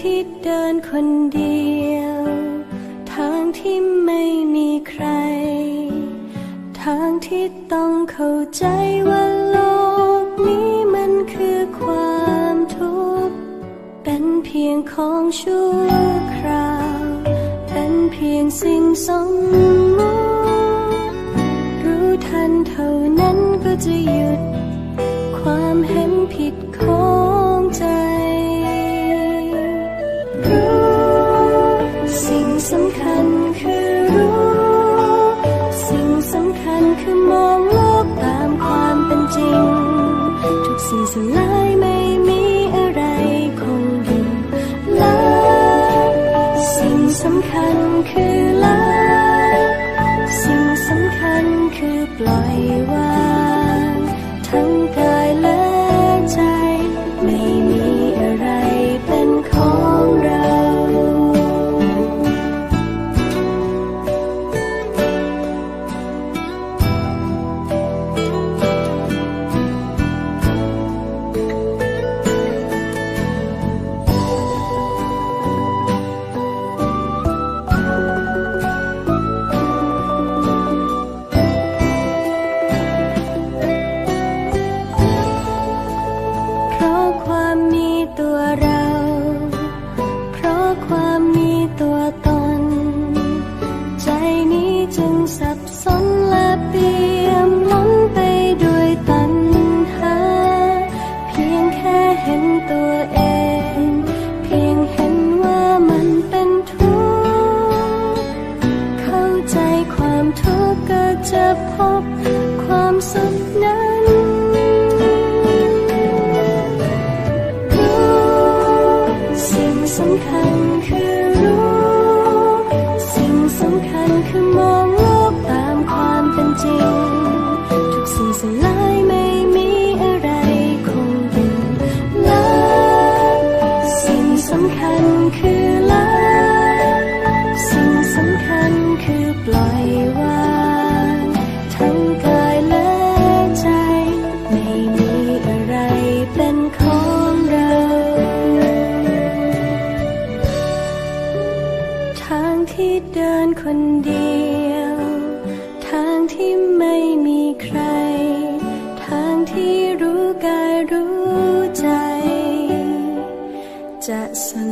ที่เดินคนเดียว ทางที่ไม่มีใคร ทางที่ต้องเข้าใจว่าโลกนี้มันคือความทุกข์ เป็นเพียงของชั่ว สลายไม่มีอะไรคงอยู่ละสิ่งสำคัญคือละสิ่งสำคัญคือปล่อยวาง ทุกข์ก็จะพบความสุขนั้นรู้สิ่งสำคัญคือรู้ สิ่งสำคัญคือมอง ทางที่เดินคนเดียว ทางที่ไม่มีใคร ทางที่รู้กายรู้ใจ จะสน